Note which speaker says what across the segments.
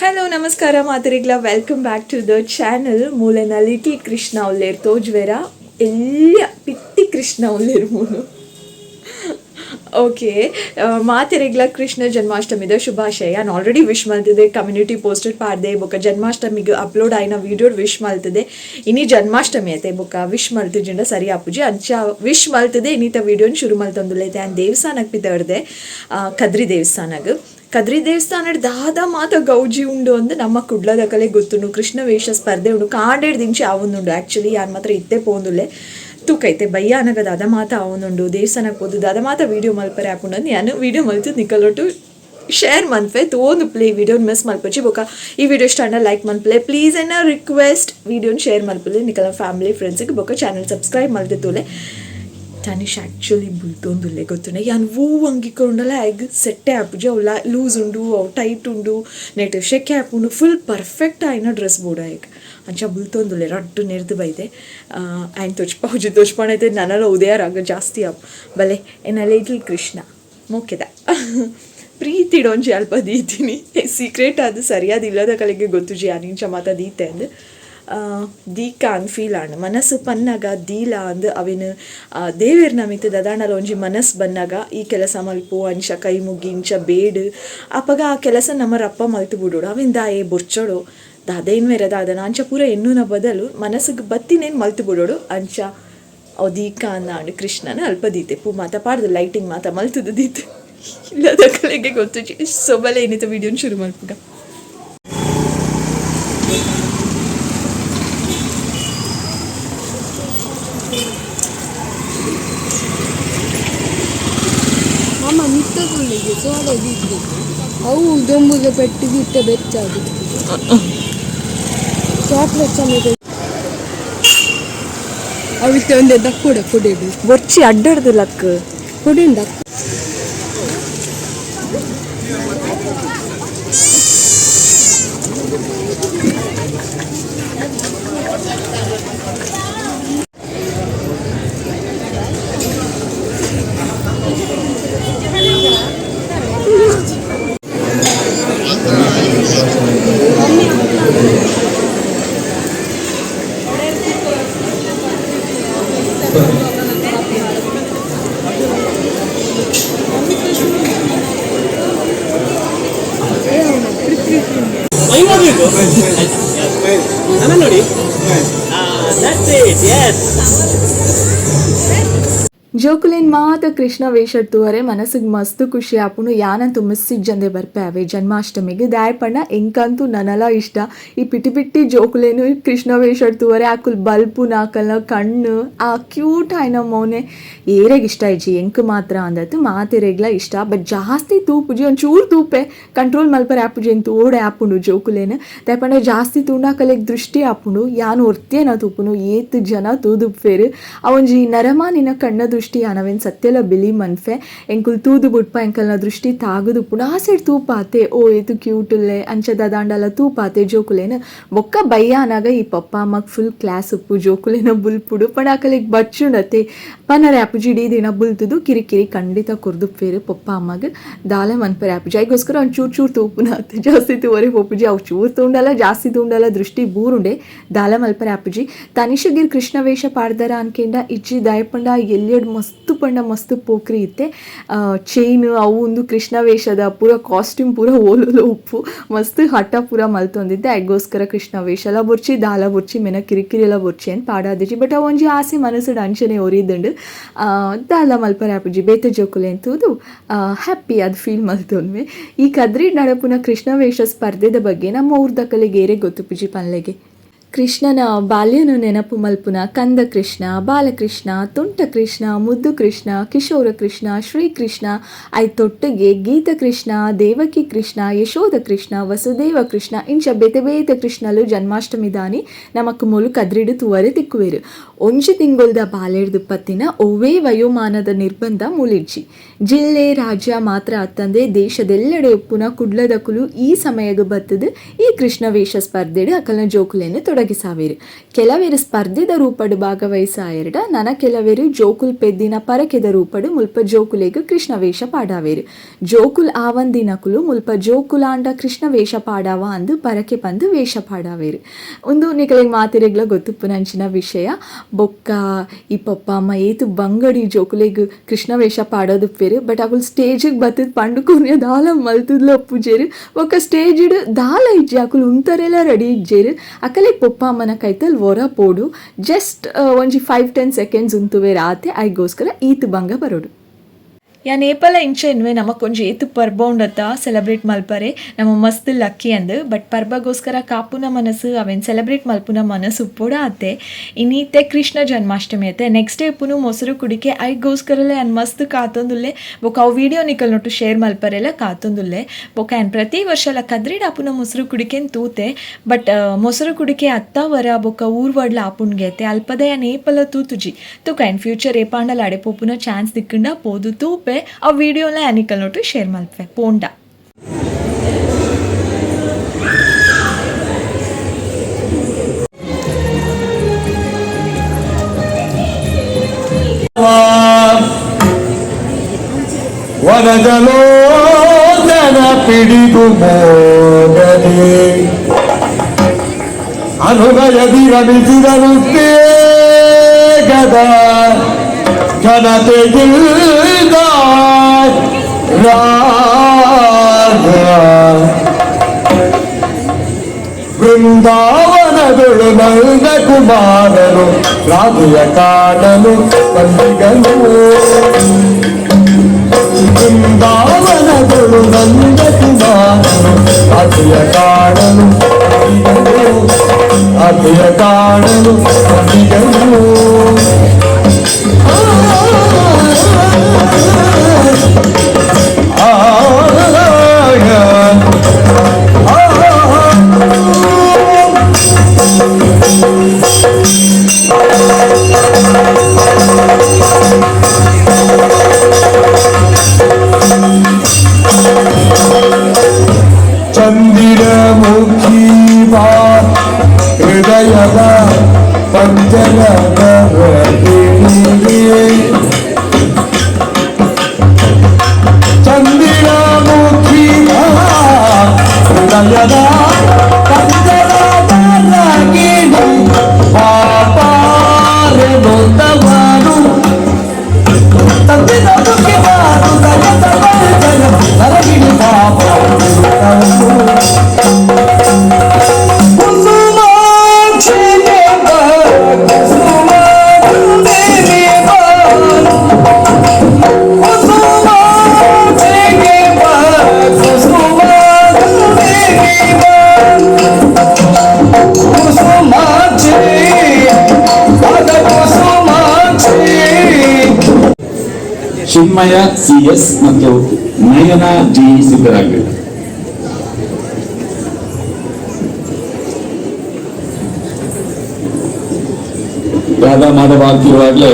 Speaker 1: Hello ನಮಸ್ಕಾರ ಮಾತರಿಗ್ಲ welcome back to the channel ಮೂಲೆನ ಲಿಟಿ ಕೃಷ್ಣ ಉಲ್ಲೇರ್ ತೋಜ್ವೆರ? ಎಲ್ಲ ಪಿಟ್ಟಿ ಕೃಷ್ಣ ಉಲ್ಲೇರ್ ಮೂನು? ಓಕೆ ಮಾತೆರೆಗ್ಲ ಕೃಷ್ಣ ಜನ್ಮಾಷ್ಟಮಿದ ಶುಭಾಶಯ. ನಾನು ಆಲ್ರೆಡಿ ವಿಶ್ ಮಲ್ತಿದೆ ಕಮ್ಯುನಿಟಿ ಪೋಸ್ಟೆಡ್ ಪಾಡ್ದೆ. ಬೊಕ ಜನ್ಮಾಷ್ಟಮಿಗೆ ಅಪ್ಲೋಡ್ ಆಯ್ನ ವಿಡಿಯೋ ವಿಶ್ ಮಲ್ತಿದೆ ಇನಿ ಜನ್ಮಾಷ್ಟಮಿ ಐತೆ ಬುಕ್ಕ ವಿಶ್ ಮಲ್ತಿಜಿಂಡ ಸರಿ ಆಪುಜಿ. ಅಂಚ ವಿಶ್ ಮಲ್ತಿದೆ ಇನ್ನಿತ ವಿಡಿಯೋನ ಶುರು ಮಲ್ತೊಂದುಲೈತೆ ಆ್ಯಂಡ್ ದೇವಸ್ಥಾನಕ್ಕೆ ಬಿದ್ದವ್ರದೆ ಕದ್ರಿ ದೇವಸ್ಥಾನಕ್ಕೆ ಕದ್ರಿ ದೇವಸ್ಥಾನಡ್ ದಾದ ಮಾತ ಗೌಜಿ ಉಂಡು ಅಂದ್ ನಮ್ಮ ಕುಡ್ಲದ ಕಲೆ ಗೊತ್ತುಂಡು, ಕೃಷ್ಣ ವೇಷ ಸ್ಪರ್ಧೆ ಉಂಡು, ಕಾಂಡೇಡ್ ದಿಂಚಿ ಆವೊಂದುಂಡು. ಆಕ್ಚುಲಿ ಯಾರು ಮಾತ್ರ ಇತ್ತೆ ಪೋಂದುಲ್ಲೆ. ತೂಕೈತೆ ಬಯ್ಯಾನಗ ದಾದ ಮಾತ ಆವೊಂದುಂಡು. ದೇವಸ್ಥಾನಕ್ಕೆ ಹೋದು ದಾದ ಮಾತ ವೀಡಿಯೋ ಮಲ್ಪರೆ ಹಾಕೊಂಡು ನಾನು ವೀಡಿಯೋ ಮಲ್ತು ನಿಕಲೊಟ್ಟು ಶೇರ್ ಮನ್ಪೆ ತೋನು ಪ್ಲೇ ವಿಡಿಯೋನ ಮಿಸ್ ಮಲ್ಪಚ್ಚಿ ಬೊಕ. ಈ ವಿಡಿಯೋ ಇಷ್ಟ ಲೈಕ್ ಮನ್ಪಲೆ. ಪ್ಲೀಸ್ ಎನ್ನ ರಿಕ್ವೆಸ್ಟ್ ವಿಡಿಯೋನ ಶೇರ್ ಮಲ್ಪಲೆ. ನಿಕಲ ಫ್ಯಾಮಿಲಿ ಫ್ರೆಂಡ್ಸಿಗೆ ಬೊಕ. ಚಾನಲ್ ಸಬ್ಸ್ಕ್ರೈಬ್ ಮಲ್ತಿತ್ತೋಲೆ ತನಿಷ್ ಆ್ಯಕ್ಚುಲಿ ಬುಲ್ತೊಂದುಲ್ಲೆ ಗೊತ್ತುಂಡೆ ಯಾನ್ ವೂ ಅಂಗಿಕೊಂಡಲ ಎಗ್ ಸೆಟ್ಟೆ ಆಪುಜಿ ಅವು ಲೂಸ್ ಉಂಡು ಅವು ಟೈಟ್ ಉಂಡು ನೆಟ್ ಶೆಕೆ ಆಪುಂಡು ಫುಲ್ ಪರ್ಫೆಕ್ಟ್ ಆಯ್ನ ಡ್ರೆಸ್ ಬೋಡ ಎಗ್ ಅಂಚ ಬುಲ್ತೊಂದುಲ್ಲೆ ರಡ್ಡು ನೆರ್ದು ಬೈದೆ ಆಯ್ನ ತೊಚ್ಪ ಹುಜಿ ತೊಚ್ಪಣೈತೆ ನನಲ ಉದಯ ರಾಗ ಜಾಸ್ತಿ ಆಪ್ ಬಲೆ ಎನ್ನ ಲಿಟಲ್ ಕೃಷ್ಣ ಮುಖ್ಯದ ಪ್ರೀತಿ ಡೋಂಜಿ ಅಲ್ಪ ದೀತೀನಿ ಸೀಕ್ರೆಟ್ ಅದು ಸರಿಯಾದ ಇಲ್ಲದ ಕಲೆಗೆ ಗೊತ್ತು ಜಿ ಅನಿಂಚ ಮಾತಾ ದೀತೆ ಅಂದ್ ಆಂಡ್ ಮನಸ್ಸು ಪನ್ನಾಗ, ದೀಲ ಅಂದ್ ಅವಿನ ದೇವೇರ್ ನಮಿತ್ ದದಾಂಡಲ ಒಂಜಿ ಮನಸ್ ಬನ್ನಾಗ, ಈ ಕೆಲಸ ಮಲ್ಪು ಅಂಚ ಕೈ ಮುಗ್ಗಿ ಇಂಚ ಬೇಡ್, ಅಪಗ ಆ ಕೆಲಸ ನಮ್ಮ ರಪ್ಪ ಮಲ್ತು ಬಿಡೋಡು. ಅವಿನ ದಾಯೆ ಬೊರ್ಚೋಡು ದಾದೇನ್ ಮೇರೆ ದಾದನ ಅಂಚ ಪೂರ ಎನ್ನುನ ಬದಲು ಮನಸ್ಸಿಗೆ ಬತ್ತಿನೇನ್ ಮಲ್ತು ಬಿಡೋಡು, ಅಂಚ ಅವು ದೀಕ ಅಂಡ್ ಕೃಷ್ಣನ ಅಲ್ಪ ದೀತೆ ಪೂ ಮಾತ ಪಾಡ್ದು, ಲೈಟಿಂಗ್ ಮಾತಾ ಮಲ್ತದ ದೀತೆ. ಇಲ್ಲದ ಕಲೆಗೆ ಗೊತ್ತು ಸೊಬಲೆ ಏನಿತ್ತು, ವಿಡಿಯೋನ ಶುರು ಮಲ್ಪುಗ
Speaker 2: ಅಮ್ಮ ಮಿತ್ತಗುಳ್ಳಿಗೆ ಸೋಡದಿದ್ದು ಅವು ದೊಂಬುಗೆ ಪೆಟ್ಟು ಬಿಟ್ಟ ಬೆಚ್ಚದು ಚಾಕ್ಲೇಟ್ ಸಮೇತ ಅವಿತ್ತೆ ಒಂದೇ ದಕ್ಕೂಡ ಕೊಡೆಡು
Speaker 1: ಬೊರ್ಚಿ ಅಡ್ಡಾಡ್ದು ಲಕ್
Speaker 2: ಕೊಡೆಂಡ
Speaker 3: Yes.
Speaker 1: ಜೋಕುಲೇನ್ ಮಾತ ಕೃಷ್ಣ ತೂವರೆ ಮನಸ್ಸಿಗೆ ಮಸ್ತ್ ಖುಷಿ. ಆಪುನು ಯಾನಂತೂ ಮಿಸ್ಸಿಗೆ ಜಂದೆ ಬರ್ಪೆ ಅವೆ ಜನ್ಮಾಷ್ಟಮಿಗೆ ದಾಯಪಣ್ಣ, ಎಂಕಂತೂ ನನಲ ಇಷ್ಟ. ಈ ಪಿಟಿ ಪಿಟ್ಟಿ ಜೋಕುಲೇನು ಕೃಷ್ಣ ತೂವರೆ ಆಕುಲ್ ಬಲ್ಪು ನಾಕಲ್ನ ಕಣ್ಣು, ಆ ಕ್ಯೂಟ್ ಆಯ್ನ ಮೌನೆ. ಏರೆಗೆ ಇಷ್ಟ ಇಜ್ಜಿ, ಎಂಕ್ ಮಾತ್ರ ಅಂದತ್ತು ಮಾತಿರೆಗ್ಲ ಇಷ್ಟ. ಬಟ್ ಜಾಸ್ತಿ ತೂಪುಜಿ ಒಂಚೂರು ತೂಪೆ. ಕಂಟ್ರೋಲ್ ಮಲ್ಪರೆ ಆಪುಜಿ ಅಂತ ಓಡೆ ಆಪುಂಡು ಜೋಕುಲೇನು. ದಾಯಪಣ್ಣ, ಜಾಸ್ತಿ ತೂಣಾಕಲೆಗೆ ದೃಷ್ಟಿ ಆಪುಂಡು. ಯಾನು ಒರ್ತೇನ ತೂಪುನು, ಏತ್ ಜನ ತೂದುಪ್ಪೇರು. ಅವೊಂಜಿ ನರಮಾನಿನ ಕಣ್ಣ ಅನವೇನ್ ಸತ್ಯಲ ಬಿಲಿ ಮನ್ಫೆ, ಎಂಕುಲ್ ತೂದು ಬುಡ್ಪ ಎಂಕಲ್ನ ದೃಷ್ಟಿ ತಾಗದು ಪುನಃ ಸೈಡ್ ತೂಪಾತೆ, ಓ ಏತು ಕ್ಯೂಟುಲ್ಲೆ ಅಂಚ ದಾಂಡಲ ತೂಪಾತೆ, ಜೋಕುಲೇನ. ಬೊಕ್ಕ ಬಯ್ಯ ಅನಾಗ ಈ ಪಪ್ಪ ಅಮ್ಮಗ್ ಫುಲ್ ಕ್ಲಾಸ್ ಉಪ್ಪು, ಜೋಕುಲೇನ ಬುಲ್ಪುಡು ಪಣ ಆಕಲಿಗ್ ಬಚ್ಚುಂಡತೆ ಪನರೆ ಆಪುಜಿ ಇಡೀ ದಿನ ಬುಲ್ತುದು, ಕಿರಿಕಿರಿ ಖಂಡಿತ ಕುರ್ದುಪ್ಪೇರು ಪಪ್ಪ ಅಮ್ಮಗೆ. ದಾಲೆ ಮನ್ಪರೆ ಆಪುಜಿ ಐಗೋಸ್ಕರ ಒಂದ್ ಚೂರು ಚೂರು ತೂಪುನ ಜಾಸ್ತಿ ತೂವರೆ ಪೊಪ್ಪುಜಿ. ಅವು ಚೂರು ತೂಂಡಲ, ಜಾಸ್ತಿ ತೂಂಡಲ ದೃಷ್ಟಿ ಬೂರುಂಡೆ. ದಾಲೆ ಮಲ್ಪರೆ ಆಪುಜಿ ತನಿಷಗಿರ್ ಕೃಷ್ಣ ವೇಷ ಪಾಡ್ದಾರ ಅನ್ಕೆಂಡ, ಇಜ್ಜಿ ದಾಯಪಂಡ ಎಲ್ಲಿಯಡ್ ಮಸ್ತ್ ಪಂಡ ಮಸ್ತ್ ಪೋಕ್ರಿ ಇತ್ತೆ. ಚೈನ್ ಅವು ಒಂದು ಕೃಷ್ಣ ವೇಷದ ಪೂರ ಕಾಸ್ಟ್ಯೂಮ್ ಪೂರ ಓಲೋಲು ಉಪ್ಪು, ಮಸ್ತ್ ಹಠ ಪೂರ ಮಲ್ತೊಂದಿದ್ದೆ. ಅಗೋಸ್ಕರ ಕೃಷ್ಣ ವೇಷ. ಎಲ್ಲ ಬೊರ್ಚಿ, ದಾಲ ಬೊರ್ಚಿ, ಮೆನ ಕಿರಿಕಿರಿ ಎಲ್ಲ ಬೊರ್ಚಿ ಅಂತ ಪಾಡಾದಿಜಿ ಬಟ್ ಅವೊಂಜಿ ಆಸೆ ಮನಸ್ಸು ಅಂಚನೆ ಒರಿದಂಡು ದಾಲ ಮಲ್ಪರೆ ಆಪುಜಿ. ಬೇತೆ ಜೋಕುಲೆ ಅಂತೂದು ಹ್ಯಾಪಿ ಅದು ಫೀಲ್ ಮಲ್ತೊಂದ್ವಿ ಈ ಕದ್ರಿ ನಡಪುನ ಕೃಷ್ಣ ವೇಷ ಸ್ಪರ್ಧೆದ ಬಗ್ಗೆ ನಮ್ಮ ಊರ್ದ ಗೇರೆ ಗೊತ್ತು ಪಿಜಿ ಪನ್ಲೆಗೆ ಕೃಷ್ಣನ ಬಾಲ್ಯನು ನೆನಪು ಮಲ್ಪುನ ಕಂದ ಕೃಷ್ಣ, ಬಾಲಕೃಷ್ಣ, ತುಂಟ ಕೃಷ್ಣ, ಮುದ್ದು ಕೃಷ್ಣ, ಕಿಶೋರ ಕೃಷ್ಣ ಶ್ರೀಕೃಷ್ಣ ಐತೊಟ್ಟಿಗೆ ಗೀತ ಕೃಷ್ಣ, ದೇವಕಿ ಕೃಷ್ಣ, ಯಶೋಧ ಕೃಷ್ಣ, ವಸುದೇವ ಕೃಷ್ಣ, ಇಂಚ ಬೇತೆ ಬೇತೆ ಕೃಷ್ಣಲು ಜನ್ಮಾಷ್ಟಮಿ ದಾನಿ, ನಮಕ್ ಮುಲು ಕದ್ರಿಡು ತುವರೆ ತಿಕ್ಕುವೆರು. ಒಂಜಿ ತಿಂಗಳದ ಬಾಲೆಡ್ದು ಪತ್ತಿನ ಒವ್ವೇ ವಯೋಮಾನದ ನಿರ್ಬಂಧ ಮೂಲಿಡ್ಜಿ. ಜಿಲ್ಲೆ ರಾಜ್ಯ ಮಾತ್ರ ಅತ್ತಂದೆ ದೇಶದೆಲ್ಲೆಡೆ ಉಪ್ಪುನ ಕುಡ್ಲದಕುಲು ಈ ಸಮಯಗ ಬತ್ತದು ಈ ಕೃಷ್ಣ ವೇಷ ಸ್ಪರ್ಧೆಡು ಅಕಲ್ನ ಜೋಕುಲೆಯನ್ನು ತೊಡಗಿಸಾವೇರು ಕೆಲವೇರು ಸ್ಪರ್ಧೆದ ರೂಪಡು ಭಾಗವಹಿಸಾಯರ್ಡ, ನನ ಕೆಲವೇರು ಜೋಕುಲ್ ಪೆದ್ದಿನ ಪರಕೆದ ರೂಪಡು ಮುಲ್ಪ ಜೋಕುಲೆಗ್ ಕೃಷ್ಣ ವೇಷ ಪಾಡಾವೇರು. ಜೋಕುಲ್ ಆವಂದಿನಕುಲು ಮುಲ್ಪ ಜೋಕುಲಾಂಡ ಕೃಷ್ಣ ವೇಷ ಪಾಡಾವ ಅಂದು ಪರಕೆ ಬಂದು ವೇಷ ಪಾಡಾವೇರು. ಒಂದು ನಿಕಲಿಗೆ ಮಾತಿರೆಗ್ಲ ಗೊತ್ತುಪ್ಪುನಂಚಿನ ವಿಷಯ, ಬೊಕ್ಕ ಈ ಪಪ್ಪ ಅಮ್ಮ ಏತು ಬಂಗಡಿ ಜೋಕುಲೆಗ್ ಕೃಷ್ಣ ವೇಷ ಪಾಡೋದುಪ್ಪೇರು, ಬಟ್ ಅವಳು ಸ್ಟೇಜಿಗೆ ಬತ್ತದ ಪಂಡು ಕುರ್ಯ ದಾಲ ಮಲ್ತದ್ಲ ಒಪ್ಪುಜೇರು, ಒಕ್ಕ ಸ್ಟೇಜ್ ದಾಲ ಇಜ್ಜೆ ಅಕುಲು ಉಂತರೆಲ್ಲ ರೆಡಿ ಇಜ್ಜೇರು, ಅಕಲೆ ಪಪ್ಪ ಅಮ್ಮನ ಕೈತಲ್ ಹೊರ ಪೋಡು. ಜಸ್ಟ್ ಒಂಜಿ ಫೈವ್ ಟೆನ್ ಸೆಕೆಂಡ್ಸ್ ಉಂತುವೆ ರಾತೆ ಐಗೋಸ್ಕರ ಈತ್ ಬಂಗ ಬರೋಡು. ಯಾ ಏಪಲ ಇಂಚೆನ್ವೆ ನಮಕ್ ಒಂಜಿ ಏತು ಪರ್ಬ ಉಂಡತ್ತ ಸೆಲೆಬ್ರೇಟ್ ಮಲ್ಪರೆ. ನಮ್ಮ ಮಸ್ತ್ ಲಕ್ಕಿ ಅಂದ್ ಬಟ್ ಪರ್ಬಗೋಸ್ಕರ ಕಾಪುನ ಮನಸ್ಸು, ಅವೆನ್ ಸೆಲೆಬ್ರೇಟ್ ಮಲ್ಪುನ ಮನಸ್ಸು ಉಪ್ಪುಡ ಆತೆ ಇನ್ನೀತೆ ಕೃಷ್ಣ ಜನ್ಮಾಷ್ಟಮಿ ಐತೆ ನೆಕ್ಸ್ಟ್ ಡೇ ಪುನು ಮೊಸರು ಕುಡಿಕೆ ಐಗೋಸ್ಕರಲೆ ಅನ್ ಮಸ್ತ್ ಕಾತೊಂದುಲ್ಲೆ. ಬೊಕ ಅವು ವಿಡಿಯೋ ನಿಕಲ್ ನೋಟು ಶೇರ್ ಮಲ್ಪರೆಲ್ಲ ಕಾತೊಂದುಲ್ಲೆ. ಬೊಕ ಅನ್ ಪ್ರತಿ ವರ್ಷಲ ಕದ್ರಿಡ್ ಆಪುನ ಮೊಸರು ಕುಡಿಕೆನ್ ತೂತೆ. ಬಟ್ ಮೊಸರು ಕುಡಿಕೆ ಅತ್ತ ವರ ಬೊಕ ಊರ್ ವಡ್ಲ ಆಪುನ್ಗೆ ಅಲ್ಪದ ಅಲ್ಪದಯ ನೇಪಲ ತೂತುಜಿ. ತುಕ ಇನ್ ಫ್ಯೂಚರ್ ಏಪಾಂಡಲ ಅಡೆಪೋಪುನ ಚಾನ್ಸ್ ದಿಕ್ಕಂಡ ಪೋದು ತೂಪೆ. ಆ ವಿಡಿಯೋನ ಅನಿಕಲ್ ನೋಟು ಶೇರ್ ಮಲ್ಪೆ ಪೋಂಡ
Speaker 4: ವನಜಲೋದನ ಪಿಡಿದು ಮೋಗದೆ ಅನುಗಯದಿ ರಮಿಸಿದನು ಗದ ಘನತೆಗಿಲ್ದ ರಾಗ ಬೃಂದಾವನದೊಳು ನಂದ ಕುಮಾರನು ರಾಧೆಯ ಕಾಣಲು ಬಂದಿಗನು ಬೃಂದಾವನಗಳು ನಂದ ಕುಮಾರನು ಅತಿಯ ಕಾಣಲು ಬಂದಿಗನು. ಅತಿಯ ಕಾಣಲು ಬಂದಿಗನು. పంచగ
Speaker 5: ಚಿನ್ಮಯ ಸಿಎಸ್ ಮತ್ತು ನಯನ ಜಿ ಸಿದ್ದರಾಗಬೇಕು ರಾಧಾ ಮಾಧವ ಆಗ್ತಿರುವಾಗಲೇ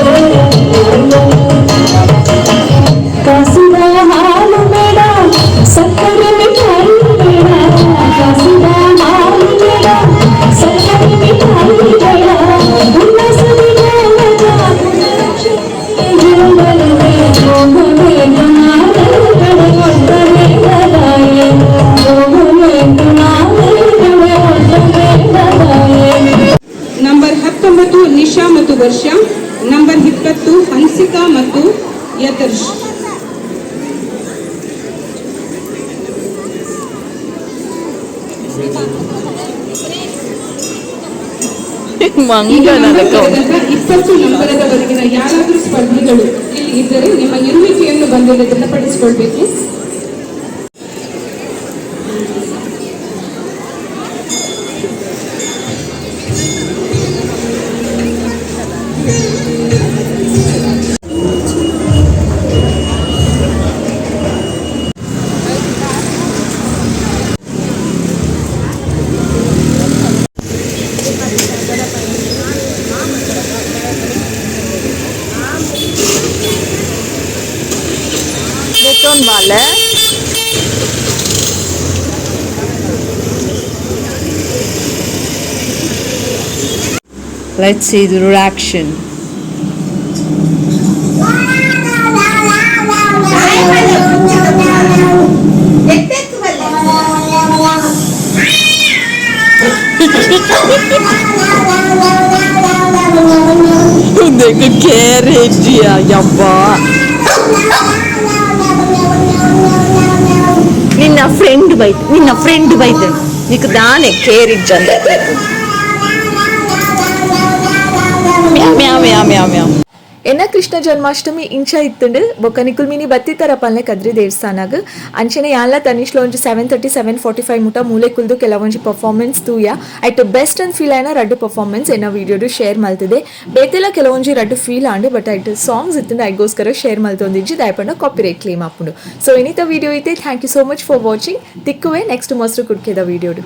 Speaker 6: ಮತ್ತು ಯತರ್ಷ್ ಇಪ್ಪತ್ತು ನಂಬರದವರೆಗಿನ ಯಾರಾದರೂ ಸ್ಪರ್ಧಿಗಳು ಇಲ್ಲಿ ಇದ್ದರೆ ನಿಮ್ಮ ಇರುವಿಕೆಯನ್ನು ಬಂದು ದೃಢಪಡಿಸಿಕೊಳ್ಬೇಕು.
Speaker 7: Let's see the reaction.
Speaker 2: देखो carrot दिया यब्बा
Speaker 7: ನಿನ್ನ ಫ್ರೆಂಡ್ ಬೈತ ನಿನ್ನ
Speaker 1: ಎನ್ನ ಕೃಷ್ಣ ಜನ್ಮಾಷ್ಟಮಿ ಇಂಚ ಇತ್ತುಂಡು ಬೊಕ್ಕ ನಿಕುಲ್ ಮಿನಿ ಬತ್ತಿತರ ಪಲ್ನೆ ಕದ್ರಿ ದೇವಸ್ಥಾನಗ್. ಅಂಚನೆ ಯಾನ್ಲ ತನಿಷ್ಲ ಒಂಜಿ seven thirty seven forty five ಮುಟ ಮೂಲೆ ಕುಲ್ದು ಕೆಲವೊಂಜಿ ಪರ್ಫಾರ್ಮೆನ್ಸ್ ತೂಯ. ಐಟ್ ಬೆಸ್ಟ್ ಅಂಡ್ ಫೀಲ್ ಆಯ್ನ ರಡ್ಡು ಪರ್ಫಾರ್ಮೆನ್ಸ್ ಎನ್ನ ವಿಡಿಯೋಡು ಶೇರ್ ಮಲ್ತಿದೆ. ಬೇತೆಲ ಕೆಲವೊಂಜಿ ರಡ್ಡು ಫೀಲ್ ಆಂಡು ಬಟ್ ಐಟ್ ಸಾಂಗ್ಸ್ ಇತ್ತಂಡು, ಐಗೋಸ್ಕರ ಶೇರ್ ಮಲ್ತೊಂದಿಜ್ಜಿ ದಯಪಂಡ ಕಾಪಿರೈಟ್ ಕ್ಲೇಮ್ ಆಪುಂಡು ಸೊ ಇನಿತ ವಿಡಿಯೋ ಐತೆ. Thank you so much for watching ತಿಕ್ಕುವೆ next ಮೊಸರು ಕುಡ್ಕೆದ ವಿಡಿಯೋಡು